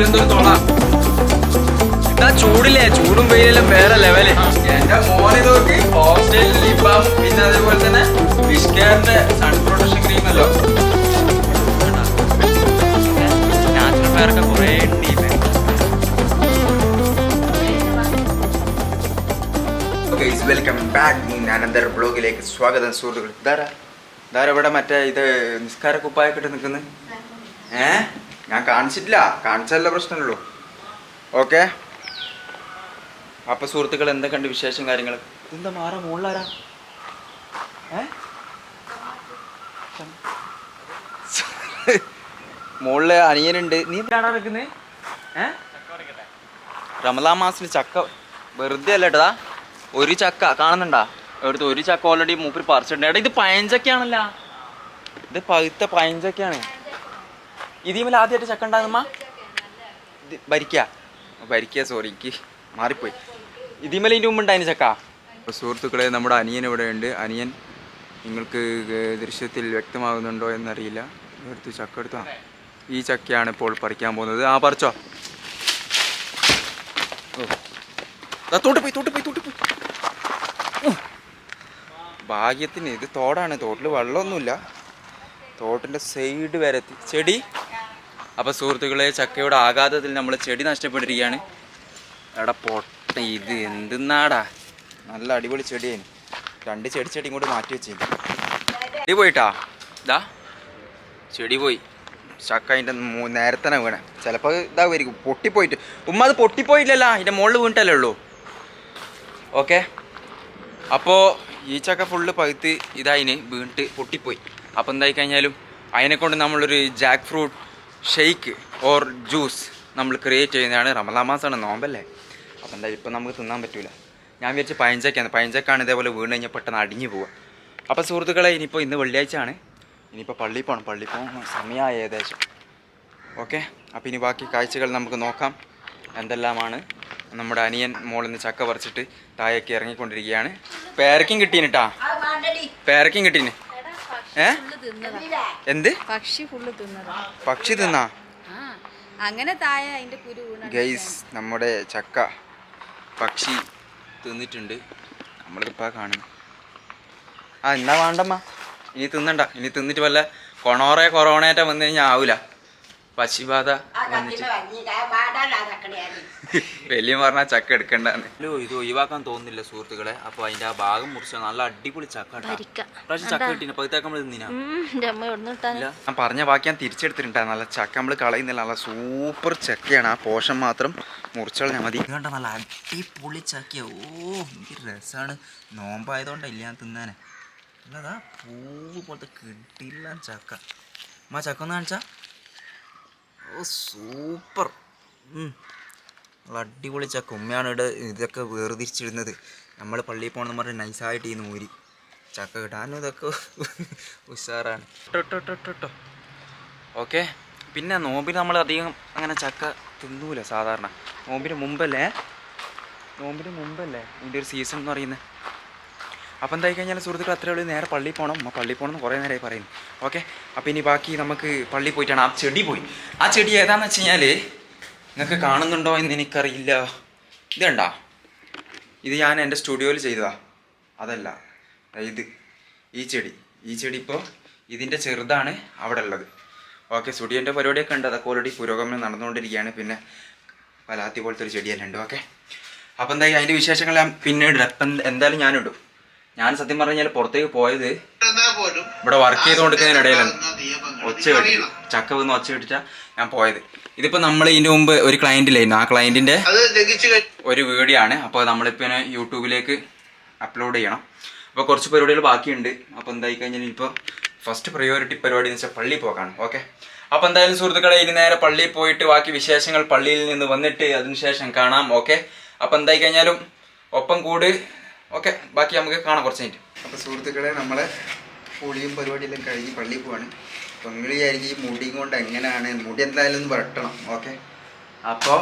ഉള്ളിൽ തോള എന്താ ചൂടില്ലേ? ചൂടും വെയിലെല്ലാം വേറെ ലെവൽ എന്റെ മോനെ നോക്കി. ഹോസ്റ്റലിൽ ലിബാം പിന്നെ അതേപോലെ തന്നെ ഫിഷ് കെയറിന്റെ സൺ പ്രൊട്ടക്ഷൻ ക്രീം അല്ലോ വെൽക്കം ബാക്ക് ബ്ലോഗിലേക്ക് സ്വാഗതം സുഹൃത്തുക്കൾ ധാരാ ധാരാ ഇവിടെ മറ്റേ ഇത് നിസ്കാര കുപ്പായൊക്കെ ഇട്ട് നിൽക്കുന്നത് ഏ? ഞാൻ കാണിച്ചിട്ടില്ല. കാണിച്ചല്ല പ്രശ്നമുള്ളൂ. ഓക്കെ? അപ്പൊ സുഹൃത്തുക്കൾ എന്തൊക്കെയുണ്ട് വിശേഷം കാര്യങ്ങൾ ഇതെന്താ മാറ? മുകളിലാരാ ഏ? മുകളിൽ അനിയനുണ്ട്. നീ എന്താണ് നിൽക്കുന്നത് ഏ? റമദാൻ മാസത്തിൽ ചക്ക വെറുതെ അല്ല ഏട്ടാ ഒരു ചക്ക കാണുന്നുണ്ടാ? എടുത്ത് ഒരു ചക്ക ഓൾറെഡി മൂപ്പര് പറിച്ചിട്ടുണ്ട്. എടാ ഇത് പഴഞ്ചക്കയാണല്ല ഇത് പഴുത്ത പഴഞ്ചക്കയാണ് ഇതിമേൽ ആദ്യമായിട്ട് ചക്ക ഉണ്ടാകുന്ന ഭരിക്ക. ഭരിക്ക സോറി എനിക്ക് മാറിപ്പോയി. ഇതിമേൽ ഇതിന്റെ മുമ്പ് ഉണ്ടായിരുന്നു ചക്ക? സുഹൃത്തുക്കളെ നമ്മുടെ അനിയൻ ഇവിടെ ഉണ്ട്. അനിയൻ നിങ്ങൾക്ക് ദൃശ്യത്തിൽ വ്യക്തമാകുന്നുണ്ടോ എന്നറിയില്ല. എടുത്ത് ചക്ക എടുത്താ. ഈ ചക്കയാണ് ഇപ്പോൾ പറിക്കാൻ പോകുന്നത്. ആ പറിച്ചോ. തോട്ട് പോയി തോട്ട് പോയി തോട്ട് പോയി ഭാഗ്യത്തിന് ഇത് തോടാണ്. തോട്ടിൽ വെള്ളമൊന്നുമില്ല. തോട്ടിന്റെ സൈഡ് വരെ എത്തി. ചെടി? അപ്പോൾ സുഹൃത്തുക്കളെ ചക്കയുടെ ആഘാതത്തിൽ നമ്മൾ ചെടി നഷ്ടപ്പെട്ടിരിക്കുകയാണ്. എടാ പൊട്ട ഇത് എന്തെന്നാടാ? നല്ല അടിപൊളി ചെടിയാണ്. രണ്ട് ചെടി ചെടി ഇങ്ങോട്ട് മാറ്റി വെച്ചേ ചെടി പോയിട്ടാ? ഇതാ ചെടി പോയി. ചക്ക അതിന്റെ നേരത്തന്നെ വീണേ. ചിലപ്പോൾ ഇതാവുമായിരിക്കും. പൊട്ടിപ്പോയിട്ട്. ഉമ്മ അത് പൊട്ടിപ്പോയില്ലല്ലോ അതിന്റെ മുകളിൽ വീണിട്ടല്ലേ ഉള്ളൂ. ഓക്കെ? അപ്പോൾ ഈ ചക്ക ഫുള്ള് പകുത്ത് ഇതായിന് വീണിട്ട് പൊട്ടിപ്പോയി. അപ്പോൾ എന്തായി കഴിഞ്ഞാലും അതിനെ കൊണ്ട് നമ്മളൊരു jackfruit shake or juice നമ്മൾ ക്രിയേറ്റ് ചെയ്യുന്നതാണ് റമദാ മാസമാണ് നോമ്പല്ലേ? അപ്പോൾ എന്താ ഇപ്പം നമുക്ക് തിന്നാൻ പറ്റില്ല ഞാൻ വിചാരിച്ച് പഴഞ്ചക്കാണ്. പഴഞ്ചക്കാണ് ഇതേപോലെ വീണ് കഴിഞ്ഞാൽ പെട്ടെന്ന് അടിഞ്ഞു പോവുക. അപ്പോൾ സുഹൃത്തുക്കളെ ഇനിയിപ്പോൾ ഇന്ന് വെള്ളിയാഴ്ച ആണ് ഇനിയിപ്പോൾ പള്ളിയിൽ പോകണം പള്ളിയിൽ പോകണം സമയമായ ഏകദേശം. ഓക്കെ? അപ്പോൾ ഇനി ബാക്കി കാഴ്ചകൾ നമുക്ക് നോക്കാം. എന്തെല്ലാമാണ് നമ്മുടെ അനിയൻ മോളിൽ നിന്ന് ചക്ക പറിച്ചിട്ട് താഴേക്ക് ഇറങ്ങിക്കൊണ്ടിരിക്കുകയാണ്. പേരക്കും കിട്ടീനിട്ടാ പേരക്കും കിട്ടീന്. ഏ? എന്ത്? പക്ഷി ഫുള്ള് തിന്നതാ. പക്ഷി തിന്നാ? ആ അങ്ങനെ തായ അതിന്റെ കുരു ഗൈസ് നമ്മുടെ ചക്ക പക്ഷി തിന്നിട്ടുണ്ട്. നമ്മളിപ്പോ കാണുന്നു. ആ എന്നാ വേണ്ടമ്മ? ഇനി തിന്നണ്ട. ഇനി തിന്നിട്ട് വല്ല കൊണോറെ കൊറോണേറ്റ വന്നു കഴിഞ്ഞാൽ ആവൂല. പശിബാധ വന്നിട്ട്. വലിയ പറഞ്ഞാൽ ചക്ക എടുക്കണ്ടെന്ന്. ഇത് ഒഴിവാക്കാൻ തോന്നുന്നില്ല സുഹൃത്തുക്കളെ. അപ്പൊ അതിന്റെ ആ ഭാഗം മുറിച്ച നല്ല അടിപൊളി ചക്ക. പ്രാവശ്യം കിട്ടീന പകുത്താക്ക നമ്മൾ ഞാൻ പറഞ്ഞ ബാക്കി ഞാൻ തിരിച്ചെടുത്തിട്ടുണ്ടാ. നല്ല ചക്ക നമ്മൾ കളയുന്നില്ല. നല്ല സൂപ്പർ ചക്കയാണ്. ആ പോഷൻ മാത്രം മുറിച്ചാൽ മതി. കണ്ട നല്ല അടിപൊളി ചക്കയാ. ഓ എനിക്ക് രസമാണ് നോമ്പായതുകൊണ്ടല്ല ഞാൻ തിന്നാനെ. അല്ലതാ പൂ പോലത്തെ കിട്ടില്ല ചക്ക. ചക്ക ഒന്ന് കാണിച്ചാ. ഓ സൂപ്പർ. നല്ല അടിപൊളി ചക്ക. ഉമ്മയാണ് ഇവിടെ ഇതൊക്കെ വേർതിരിച്ചിടുന്നത്. നമ്മൾ പള്ളിയിൽ പോകണമെന്ന് പറഞ്ഞ് നൈസായിട്ട് ഈ നൂരി ചക്ക കിട്ടാനും ഇതൊക്കെ ഉഷാറാണ്. കേട്ടോ ഓക്കെ. പിന്നെ നോമ്പിന് നമ്മൾ അധികം അങ്ങനെ ചക്ക തിന്നൂല സാധാരണ. നോമ്പിന് മുമ്പല്ലേ? നോമ്പിന് മുമ്പല്ലേ? ഇതിന്റെ ഒരു സീസൺ എന്ന് പറയുന്നത്. അപ്പം എന്തായി കഴിഞ്ഞാൽ സുഹൃത്തുക്കൾ അത്രേ ഉള്ളൂ. നേരെ പള്ളിയിൽ പോകണം പള്ളിയിൽ പോകണം കുറേ നേരമായി പറയുന്നു. ഓക്കെ. അപ്പോൾ ഇനി ബാക്കി നമുക്ക് പള്ളിയിൽ പോയിട്ടാണ്. ആ ചെടി പോയി. ആ ചെടി ഏതാണെന്ന് വെച്ച് കഴിഞ്ഞാൽ നിങ്ങൾക്ക് കാണുന്നുണ്ടോ എന്ന് എനിക്കറിയില്ല. ഇത് ഇതുണ്ടാ ഇത് ഞാൻ എന്റെ സ്റ്റുഡിയോയിൽ ചെയ്തതാ. അതല്ല ഇത്. ഈ ചെടി. ഈ ചെടി ഇപ്പോൾ ഇതിന്റെ ചെറുതാണ് അവിടെ ഉള്ളത്. ഓക്കെ സ്റ്റുഡിയോന്റെ പരിപാടിയൊക്കെ ഉണ്ട്. അതൊക്കെ ഓൾറെഡി പുരോഗമനം നടന്നുകൊണ്ടിരിക്കുകയാണ്. പിന്നെ പലാത്തി പോലത്തെ ഒരു ചെടിയെല്ലാം ഉണ്ട്. ഓക്കെ. അപ്പോൾ എന്തായാലും അതിന്റെ വിശേഷങ്ങൾ ഞാൻ പിന്നീട്. ഇപ്പം എന്തായാലും ഞാനിടും ഞാൻ സത്യം പറഞ്ഞു കഴിഞ്ഞാൽ പുറത്തേക്ക് പോയത് ഇവിടെ വർക്ക് ചെയ്തുകൊണ്ടിരിക്കുന്നതിനിടയിലാണ്. ഒച്ച കെട്ടി. ചക്ക വന്ന് ഒച്ച കെട്ടിട്ടാ ഞാൻ പോയത്. ഇതിപ്പോൾ നമ്മൾ ഇതിന്റെ മുമ്പ് ഒരു ക്ലയന്റിലായിരുന്നു ആ ക്ലയന്റിന്റെ ഒരു വീഡിയോ ആണ് അപ്പോൾ നമ്മളിപ്പോൾ ഇങ്ങനെ യൂട്യൂബിലേക്ക് അപ്ലോഡ് ചെയ്യണം. അപ്പോൾ കുറച്ച് പരിപാടികൾ ബാക്കിയുണ്ട്. അപ്പോൾ എന്തായി കഴിഞ്ഞാൽ ഇപ്പൊ ഫസ്റ്റ് പ്രയോറിറ്റി പരിപാടി എന്ന് വെച്ചാൽ പള്ളി പോകാണ് ഓക്കെ അപ്പോൾ എന്തായാലും സുഹൃത്തുക്കളെ ഇനി നേരെ പള്ളിയിൽ പോയിട്ട് ബാക്കി വിശേഷങ്ങൾ പള്ളിയിൽ നിന്ന് വന്നിട്ട് അതിനുശേഷം കാണാം. ഓക്കെ അപ്പോൾ എന്തായി കഴിഞ്ഞാലും ഒപ്പം കൂട്. ഓക്കെ ബാക്കി നമുക്ക് കാണാം കുറച്ച് കഴിഞ്ഞിട്ട്. അപ്പോൾ സുഹൃത്തുക്കളെ നമ്മളെ കുളിയും പരിപാടിയെല്ലാം കഴിഞ്ഞ് പള്ളിയിൽ പോവാണ്. അപ്പോൾ നിങ്ങൾ വിചാരിക്കും ഈ മുടിയും കൊണ്ട് എങ്ങനെയാണ്? മുടി എന്തായാലും ഒന്ന് വരട്ടണം ഓക്കെ അപ്പോൾ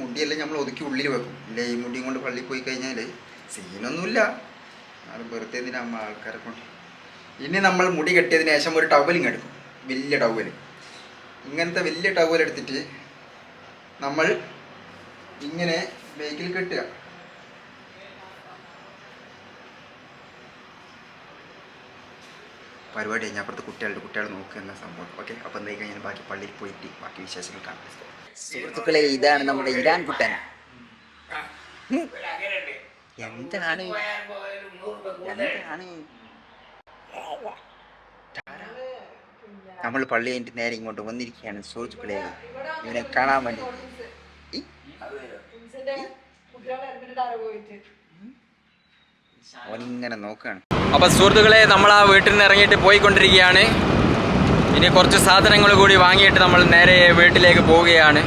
മുടിയെല്ലാം നമ്മൾ ഒതുക്കി ഉള്ളിൽ വെക്കും. ഇല്ല ഈ മുടിയും കൊണ്ട് പള്ളിയിൽ പോയി കഴിഞ്ഞാൽ സീനൊന്നുമില്ല. വെറുതെ എന്തിനാ അമ്മ ആൾക്കാരെ കൊണ്ട്? ഇനി നമ്മൾ മുടി കെട്ടിയതിന് ശേഷം ഒരു ടവലിങ് എടുക്കും. വലിയ ടവൽ ഇങ്ങനത്തെ വലിയ ടവൽ എടുത്തിട്ട് നമ്മൾ ഇങ്ങനെ ബേക്കിൽ കെട്ടുക. പരിപാടി കഴിഞ്ഞാൽ അപ്പുറത്ത് കുട്ടികളുടെ കുട്ടികൾ നോക്കുക എന്ന സംഭവം. ഓക്കെ അപ്പം എന്തായി കഴിഞ്ഞാൽ ബാക്കി പള്ളിയിൽ പോയിട്ട് ബാക്കി വിശേഷങ്ങൾ കാണാം. സുഹൃത്തുക്കളെ ഇതാണ് നമ്മുടെ ഇരാൻ കുട്ടൻ. എന്താണ്? എന്താണ്? നമ്മൾ പള്ളി കഴിഞ്ഞിട്ട് നേരെ ഇങ്ങോട്ട് വന്നിരിക്കുകയാണ് സുഹൃത്തുക്കളെ. ഇവനെ കാണാൻ വേണ്ടി. ഓനിങ്ങനെ നോക്കുകയാണ് അപ്പൊ സുഹൃത്തുക്കളെ നമ്മൾ ആ വീട്ടിൽ നിന്ന് ഇറങ്ങിയിട്ട് പോയിക്കൊണ്ടിരിക്കുകയാണ്. ഇനി കുറച്ച് സാധനങ്ങൾ കൂടി വാങ്ങിയിട്ട് നമ്മൾ നേരെ വീട്ടിലേക്ക് പോവുകയാണ്.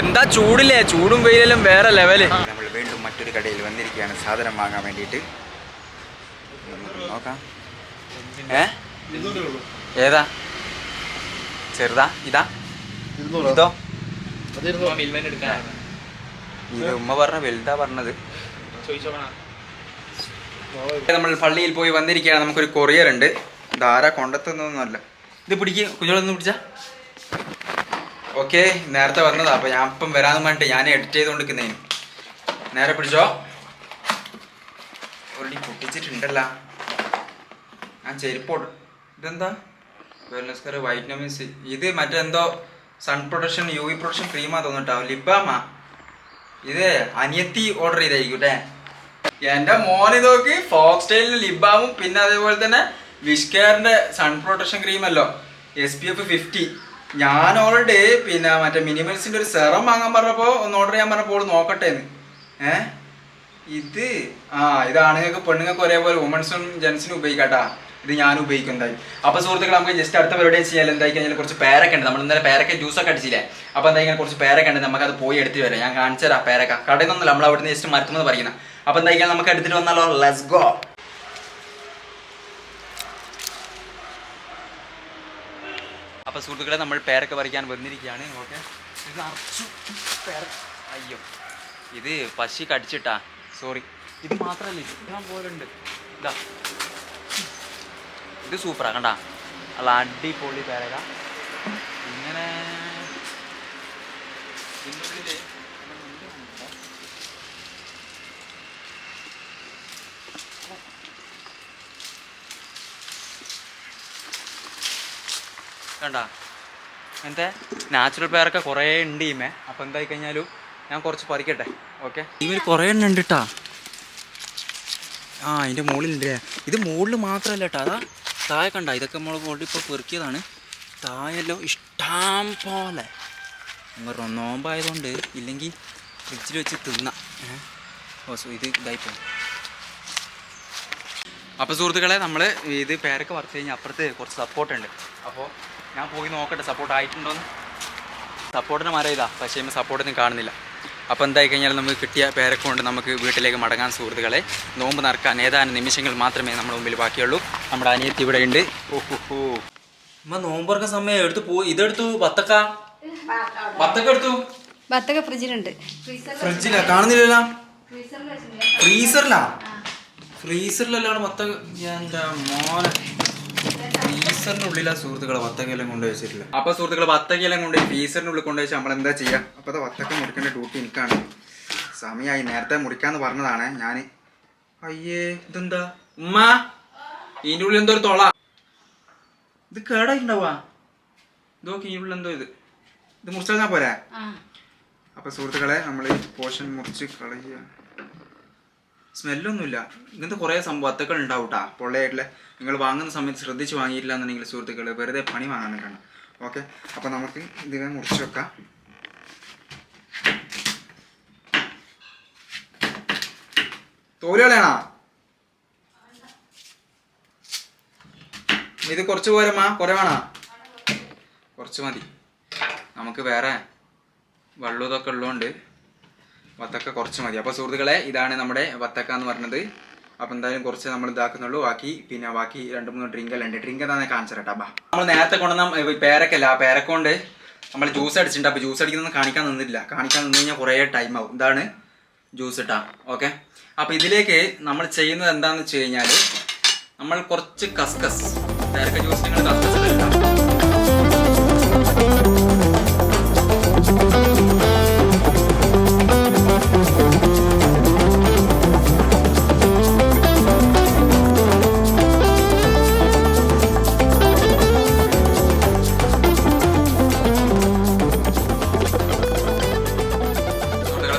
എന്താ ചൂടില്ലേ? ചൂടും വെയിലും വേറെ ലെവൽ നമ്മൾ വീണ്ടും മറ്റൊരു കടയിൽ വന്നിരിക്കുകയാണ് സാധനം വാങ്ങാൻ വേണ്ടിയിട്ട്. നമുക്ക് നോക്കാം. ഏ? ഏതാ? ചെറുതാ? ഇതാ? ഇതോ? ഇത് ഉമ്മ പറഞ്ഞ വലുതാ പറഞ്ഞത്? നമ്മൾ പള്ളിയിൽ പോയി വന്നിരിക്കുകയാണ്. നമുക്കൊരു കൊറിയർ ഉണ്ട്. ധാരാ കൊണ്ടെത്തുന്നൊന്നുമല്ല ഇത് പിടിക്ക്. കുഞ്ഞോളൊന്ന് പിടിച്ച. ഓക്കെ നേരത്തെ വന്നതാ. അപ്പൊ ഞാൻ ഇപ്പം വരാന്ന് പറഞ്ഞിട്ട് ഞാൻ എഡിറ്റ് ചെയ്തുകൊണ്ടിരിക്കുന്നതിന്. നേരെ പിടിച്ചോ. ഓൾറെഡി പൊട്ടിച്ചിട്ടുണ്ടല്ല. ഞാൻ ചെരുപ്പോട് ഇതെന്താ? വെൽനസ് കറി വൈറ്റമിൻ സി ഇത് മറ്റെന്തോ sun protection U V protection ക്രീമാ തോന്നിട്ടോ ലിബാമാ. ഇത് അനിയത്തി ഓർഡർ ചെയ്തായിരിക്കും അല്ലേ എന്റെ മോനെ നോക്കി ഫോക്സ് സ്റ്റൈലിന് ലിബാമും പിന്നെ അതേപോലെ തന്നെ വിഷ്കെയറിന്റെ സൺ പ്രൊട്ടക്ഷൻ ക്രീമല്ലോ എസ് പി എഫ് ഫിഫ്റ്റി ഞാൻ ഓൾറെഡി പിന്നെ മറ്റേ മിനിമൽസിന്റെ ഒരു സെറം വാങ്ങാൻ പറഞ്ഞപ്പോ ഒന്ന് ഓർഡർ ചെയ്യാൻ പറഞ്ഞപ്പോൾ നോക്കട്ടെ ഏ? ഇത്? ആ ഇത് ആണുങ്ങൾക്ക് പെണ്ണുങ്ങൾക്ക് ഒരേപോലെ വുമൺസും ജെൻസിനും ഉപയോഗിക്കാട്ടാ. ഇത് ഞാൻ ഉപയോഗിക്കുന്നതായി അപ്പൊ സുഹൃത്തുക്കൾ നമുക്ക് ജസ്റ്റ് അടുത്ത പരിപാടി ചെയ്യാൻ എന്തായി കഴിഞ്ഞാൽ കുറച്ച് പേരക്ക ഉണ്ട്. നമ്മൾ ഇന്നലെ പേരക്ക ജ്യൂസ് ഒക്കെ അടിച്ചില്ലേ? അപ്പൊ എന്താ കുറച്ച് പേരക്ക ഉണ്ട്. നമുക്ക് അത് പോയി എടുത്തു വരാം ഞാൻ കാണിച്ചു തരാം പേരക്ക. കടയിൽ നിന്നല്ല നമ്മൾ അവിടുന്ന് ജസ്റ്റ് മരത്തുമെന്ന് പറയുന്നത് അപ്പൊ എന്താ കഴിഞ്ഞാൽ നമുക്ക് എടുത്തിട്ട് വന്നാലോ? ലെസ് ഗോ അപ്പൊ സുഹൃത്തുക്കളെ നമ്മൾ പേരൊക്കെ പറിക്കാൻ വന്നിരിക്കുകയാണ്. ഓക്കെ അയ്യോ. ഇത് പശി കടിച്ചിട്ടാ. സോറി ഇത് മാത്രമല്ല ഇഷ്ടം പോലെ ഉണ്ട് ഇതാ. ഇത് സൂപ്പറാ കണ്ട? അല്ല അടിപൊളി പേരക ഇങ്ങനെ കണ്ട? അങ്ങനത്തെ നാച്ചുറൽ പേരൊക്കെ കുറേ ഉണ്ട് ഈമേ അപ്പം എന്തായി കഴിഞ്ഞാലും ഞാൻ കുറച്ച് പറിക്കട്ടെ ഓക്കെ ഇവർ കുറേ എണ്ണം ഉണ്ട് കേട്ടാ ആ അതിന്റെ മുകളിലുണ്ട് ഇത് മുകളിൽ മാത്രമല്ല കേട്ടോ അതാ താഴെ കണ്ട? ഇതൊക്കെ നമ്മൾ മുകളിൽ ഇപ്പോൾ പെറുക്കിയതാണ്. താഴെല്ലോ ഇഷ്ടം പോലെ. നമ്മൾ നോമ്പായതുകൊണ്ട് ഇല്ലെങ്കിൽ ഫ്രിഡ്ജിൽ വെച്ച് തിന്നാം? ഓ സോ ഇത് ഇതായിപ്പോയി അപ്പോൾ സുഹൃത്തുക്കളെ നമ്മൾ ഇത് പേരൊക്കെ പറിച്ച് കഴിഞ്ഞാൽ അപ്പുറത്ത് കുറച്ച് സപ്പോർട്ടുണ്ട് അപ്പോൾ ഞാൻ പോയി നോക്കട്ടെ സപ്പോർട്ട് ആയിട്ടുണ്ടോന്ന്. സപ്പോർട്ടിന് മരം ഇതാ പക്ഷേ സപ്പോർട്ടൊന്നും കാണുന്നില്ല. അപ്പോൾ എന്തായി കഴിഞ്ഞാൽ നമുക്ക് കിട്ടിയ പേരൊക്കെ കൊണ്ട് നമുക്ക് വീട്ടിലേക്ക് മടങ്ങാൻ സുഹൃത്തുക്കളെ. നോമ്പ് നടക്കാൻ ഏതാനും നിമിഷങ്ങൾ മാത്രമേ നമ്മുടെ മുമ്പിൽ ബാക്കിയുള്ളൂ. നമ്മുടെ അനിയത്തി ഇവിടെ ഉണ്ട്. ഓഹോ അമ്മ നോമ്പറക്ക സമയം എടുത്ത് പോയി ഇതെടുത്തു ബത്തക്ക ബത്തക്ക എടുത്തു. ബത്തൊക്കെ ഫ്രിഡ്ജിലുണ്ട്. ഫ്രിഡ്ജിലാ? കാണുന്നില്ലല്ലോ? ഫ്രീസറിലാ? ഫ്രീസറിലല്ലാണ് ബത്തക്ക എന്റെ മോനെ? ഫ്രീസറിന്റെ ആ സുഹൃത്തുക്കളെ വത്തക്കയെല്ലാം കൊണ്ട് വെച്ചിട്ടില്ല അപ്പൊ സുഹൃത്തുക്കളെ വത്തക്കയെല്ലാം കൊണ്ട് ഫീസറിനുള്ളിൽ കൊണ്ട് വെച്ചാൽ നമ്മൾ എന്താ ചെയ്യാ? അപ്പൊ അത് വത്തക്ക മുറിക്കേണ്ട ഡ്യൂട്ടി എനിക്കാണ്. സമയമായി നേരത്തെ മുറിക്കാന്ന് പറഞ്ഞതാണ് ഞാൻ അയ്യേ ഇതെന്താ? ഉമ്മ ഇതിന്റെ ഉള്ളിൽ എന്തോ ഒരു തൊള. ഇത് കേടായിട്ടുണ്ടാവാ ഇതൊക്കെ ഈ ഉള്ളിൽ എന്തോ ഇത്. ഇത് മുറിച്ചാൽ പോരാ? അപ്പൊ സുഹൃത്തുക്കളെ നമ്മൾ പോഷൻ മുറിച്ച് കളയുക. സ്മെല്ലൊന്നുമില്ല. ഇങ്ങനത്തെ കുറേ സംഭവം അത്തക്കൾ ഉണ്ടാവും കേട്ടോ പൊള്ളയായിട്ടുള്ള നിങ്ങൾ വാങ്ങുന്ന സമയത്ത് ശ്രദ്ധിച്ച് വാങ്ങിയില്ല എന്നുണ്ടെങ്കിൽ സുഹൃത്തുക്കൾ വെറുതെ പണി വാങ്ങാൻ ഓക്കെ? അപ്പൊ നമുക്ക് ഇത് മുറിച്ച് വെക്കാം. തോലുകളാണോ ഇത് കുറച്ച് പോരമ്മാ കുറെ വേണോ? കുറച്ച് മതി. നമുക്ക് വേറെ വെള്ളം ഇതൊക്കെ ഉള്ളതുകൊണ്ട് വത്തക്ക കുറച്ച് മതി. അപ്പോൾ സുഹൃത്തുക്കളെ ഇതാണ് നമ്മുടെ വത്തക്ക എന്ന് പറഞ്ഞത്. അപ്പോൾ എന്തായാലും കുറച്ച് നമ്മൾ ഇതാക്കുന്നുള്ളൂ. ബാക്കി പിന്നെ ബാക്കി രണ്ട് മൂന്ന് ഡ്രിങ്ക് എല്ലാം ഉണ്ട്. ഡ്രിങ്ക് എന്താണെന്ന് കാണിച്ചു തരാം ബാ. നമ്മൾ നേരത്തെ കൊണ്ടുവന്ന പേരക്കല്ല ആ പേരക്കൊണ്ട് നമ്മൾ ജ്യൂസ് അടിച്ചിട്ടുണ്ട്. അപ്പോൾ ജ്യൂസ് അടിക്കുന്നത് കാണിക്കാൻ നിന്നില്ല കാണിക്കാൻ നിന്ന് കഴിഞ്ഞാൽ കുറേ ടൈം ആവും. ഇതാണ് ജ്യൂസ് ഇട്ടാ ഓക്കെ അപ്പോൾ ഇതിലേക്ക് നമ്മൾ ചെയ്യുന്നത് എന്താണെന്ന് വെച്ച് കഴിഞ്ഞാൽ നമ്മൾ കുറച്ച് കസ്കസ് പേരക്ക ജ്യൂസ് നിങ്ങൾ കസ്കസ്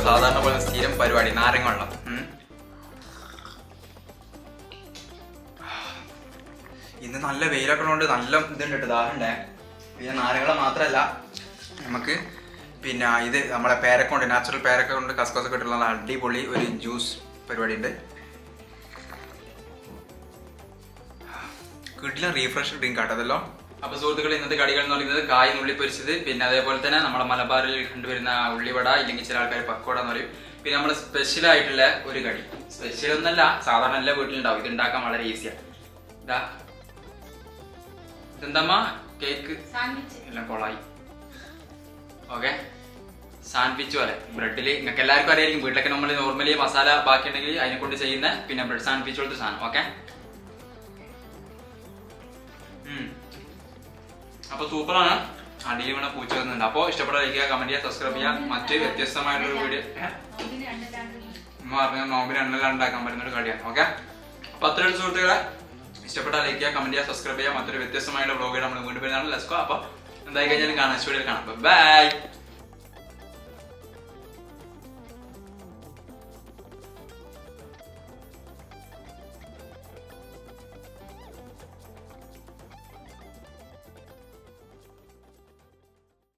സാധാരണ പോലെ സ്ഥിരം പരിപാടി നാരങ്ങ വെള്ളം ഇന്ന് നല്ല വെയിലൊക്കെ കൊണ്ട് നല്ല ഇതുണ്ട് കേട്ടോ ദാഹണ്ടേ പിന്നെ നാരങ്ങള മാത്രമല്ല നമുക്ക് പിന്നെ ഇത് നമ്മളെ പേരക്കൊണ്ട് നാച്ചുറൽ പേരക്ക കൊണ്ട് കസ്കസ് ഒക്കെ അടിപൊളി ഒരു ജ്യൂസ് പരിപാടി ഉണ്ട് കിട്ടില്ല റീഫ്രഷ് ഡ്രിങ്ക് ആട്ടതല്ലോ അപ്പൊ സുഹൃത്തുക്കൾ ഇന്നത്തെ കടികൾ എന്ന് പറയുന്നത് കായ് നുള്ളി പൊരിച്ചത് പിന്നെ അതേപോലെ തന്നെ നമ്മുടെ മലബാറിൽ കണ്ടുവരുന്ന ഉള്ളിവട ഇല്ലെങ്കിൽ ചില ആൾക്കാർ പക്കോട എന്ന് പറയും. പിന്നെ നമ്മുടെ സ്പെഷ്യൽ ആയിട്ടുള്ള ഒരു കടി സ്പെഷ്യൽ ഒന്നല്ല സാധാരണ എല്ലാ വീട്ടിലുണ്ടാവും. ഇത് ഉണ്ടാക്കാൻ വളരെ ഈസിയാണ് ഇതാ. ഇതെന്തമ്മ? കേക്ക് എല്ലാം കൊളായി. ഓക്കെ സാൻഡ്വിച്ച് പോലെ. ബ്രെഡിൽ നിങ്ങൾക്ക് എല്ലാവർക്കും അറിയായിരിക്കും. വീട്ടിലൊക്കെ നമ്മൾ നോർമലി മസാല ബാക്കി ഉണ്ടെങ്കിൽ അതിനെ കൊണ്ട് ചെയ്യുന്ന പിന്നെ ബ്രെഡ് സാൻഡ്വിച്ച് പോലത്തെ സാധനം. ഓക്കെ അപ്പൊ സൂപ്പറാണ്. അടിയിൽ വീണ പൂച്ച വന്നിട്ടുണ്ട് അപ്പോൾ ഇഷ്ടപ്പെട്ട ലൈക്ക് ചെയ്യുക കമന്റ് ചെയ്യുക സബ്സ്ക്രൈബ് ചെയ്യുക. മറ്റ് വ്യത്യസ്തമായിട്ടുള്ള വീഡിയോ പറഞ്ഞ നോമ്പിന് എണ്ണെല്ലാം ഉണ്ടാക്കാൻ പറ്റുന്ന ഒരു കടിയാണ് ഓക്കെ അപ്പൊ അത്രയും സുഹൃത്തുക്കളെ. ഇഷ്ടപ്പെട്ട ലൈക്ക് ചെയ്യുക കമന്റ് ചെയ്യുക സബ്സ്ക്രൈബ് ചെയ്യുക. മറ്റൊരു വ്യത്യസ്തമായിട്ടുള്ള ബ്ലോഗ് നമ്മൾ വീണ്ടും വരുന്നതാണ്. ലെസ്കോ അപ്പൊ എന്തായി കഴിഞ്ഞാലും കാണാം. സ്റ്റുഡിയോയിൽ കാണാം. ബൈ